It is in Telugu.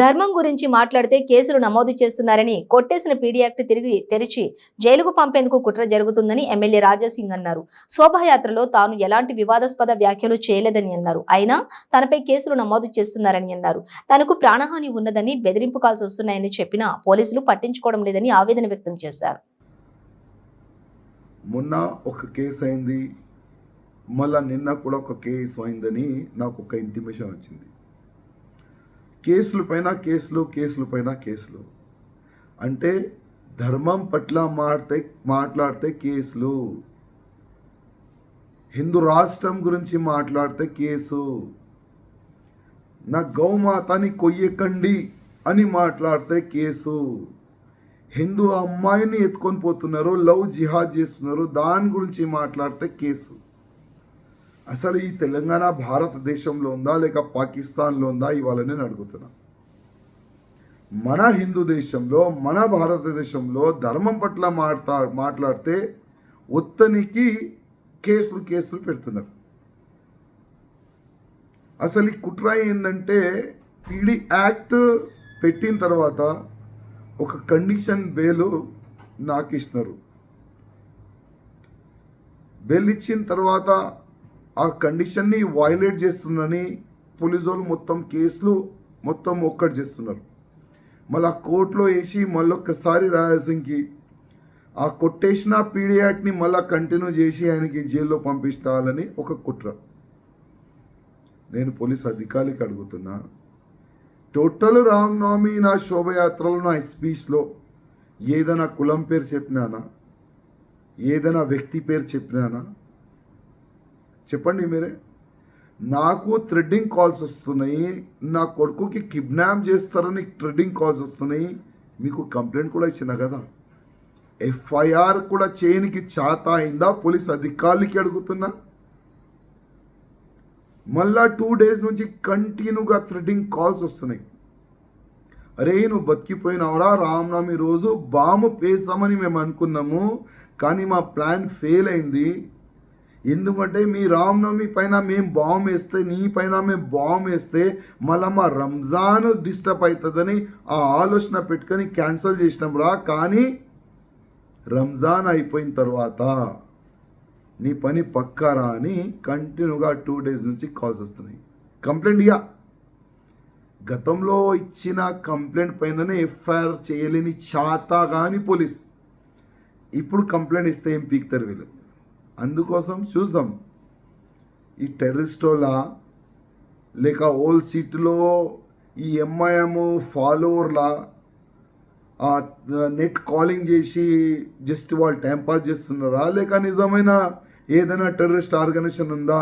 ధర్మం గురించి మాట్లాడితే కేసులు నమోదు చేస్తున్నారని కొట్టేసిన పీడీ యాక్ట్ తిరిగి తెరిచి జైలుకు పంపేందుకు కుట్ర జరుగుతుందని ఎమ్మెల్యే రాజాసింగ్ అన్నారు. శోభాయాత్రలో తాను ఎలాంటి వివాదాస్పద వ్యాఖ్యలు చేయలేదని అన్నారు. అయినా తనపై కేసులు నమోదు చేస్తున్నారని అన్నారు. తనకు ప్రాణహాని ఉన్నదని బెదిరింపు కాల్సి వస్తున్నాయని చెప్పినా పోలీసులు పట్టించుకోవడం లేదని ఆవేదన వ్యక్తం చేశారు. మొన్న ఒక కేసు అయింది. మళ్ళా నిన్న కూడా ఒక కేసు అయిందని నాకు ఒక ఇంటిమేషన్ వచ్చింది. కేసుల పైన కేసులు కేసుల పైన కేసులు. అంటే ధర్మం పట్ల మాడితే మాట్లాడితే కేసులు. హిందూ రాష్ట్రం గురించి మాట్లాడితే కేసు. నా గౌమాతని కొయ్యకండి అని మాట్లాడితే కేసు. హిందూ అమ్మాయిని ఎత్తుకొని పోతున్నారు లవ్ జిహాద్ చేస్తున్నారు దాని గురించి మాట్లాడితే కేసు. అసలు ఈ తెలంగాణ భారతదేశంలో ఉందా లేక పాకిస్తాన్లో ఉందా ఇవాళ నేను అడుగుతున్నా. మన హిందూ దేశంలో మన భారతదేశంలో ధర్మం పట్ల మాట్లా మాట్లాడితే ఒత్తనికి కేసులు కేసులు పెడుతున్నారు. అసలు ఈ కుట్ర ఏంటంటే పీడీ యాక్ట్ పెట్టిన తర్వాత ఒక కండిషన్ బెయిల్ నాకు ఇచ్చినారు బెయిల్ ఇచ్చిన తర్వాత ఆ కండిషన్ని వైలేట్ చేస్తుందని పోలీసు వాళ్ళు మొత్తం కేసులు మొత్తం ఒక్కటి చేస్తున్నారు. మళ్ళీ ఆ కోర్టులో వేసి మళ్ళీ ఒక్కసారి రాయసింగ్కి ఆ కొట్టేసిన పీడియాట్ని మళ్ళీ కంటిన్యూ చేసి ఆయనకి జైల్లో పంపిస్తాలని ఒక కుట్ర. నేను పోలీస్ అధికారికి అడుగుతున్నా టోటల్ రామనవమి నా శోభయాత్రలో నా స్పీచ్లో ఏదైనా కులం పేరు చెప్పినానా? ఏదైనా వ్యక్తి పేరు చెప్పినానా? చెప్పండి మీరే. నాకు థ్రెడ్డింగ్ కాల్స్ వస్తున్నాయి నా కొడుకుకి కిడ్నాప్ చేస్తారని థ్రెడ్డింగ్ కాల్స్ వస్తున్నాయి మీకు కంప్లైంట్ కూడా ఇచ్చిన కదా. ఎఫ్ఐఆర్ కూడా చేయనికి చాత అయిందా? పోలీస్ అధికారులకి అడుగుతున్నా. మళ్ళా టూ డేస్ నుంచి కంటిన్యూగా థ్రెడ్డింగ్ కాల్స్ వస్తున్నాయి. అరే నువ్వు బతికిపోయినవరా రామనవమి రోజు? బాంబు పేస్తామని మేము అనుకున్నాము కానీ మా ప్లాన్ ఫెయిల్ అయింది. ఎందుకంటే మీ రామనవమి పైన మేము బాంబు వేస్తే నీ పైన మేము బాంబు వేస్తే మళ్ళీ మా రంజాన్ డిస్టర్బ్ అవుతుందని ఆ ఆలోచన పెట్టుకొని క్యాన్సిల్ చేసినాం రా. కానీ రంజాన్ అయిపోయిన తర్వాత నీ పని పక్కారా అని కంటిన్యూగా టూ డేస్ నుంచి కాల్స్ వస్తున్నాయి. కంప్లైంట్ ఇక గతంలో ఇచ్చిన కంప్లైంట్ పైననే ఎఫ్ఐఆర్ చేయలేని చాత కానీ పోలీస్. ఇప్పుడు కంప్లైంట్ ఇస్తే ఏం పీక్తారు వీళ్ళు? అందుకోసం చూద్దాం. ఈ టెర్రిస్టోలా లేక ఓల్ సీట్లో ఈ ఎంఐఎం ఫాలోవర్లా నెట్ కాలింగ్ చేసి జస్ట్ వాళ్ళు టైంపాస్ చేస్తున్నారా? లేక నిజమైన ఏదైనా టెర్రరిస్ట్ ఆర్గనైజేషన్ ఉందా?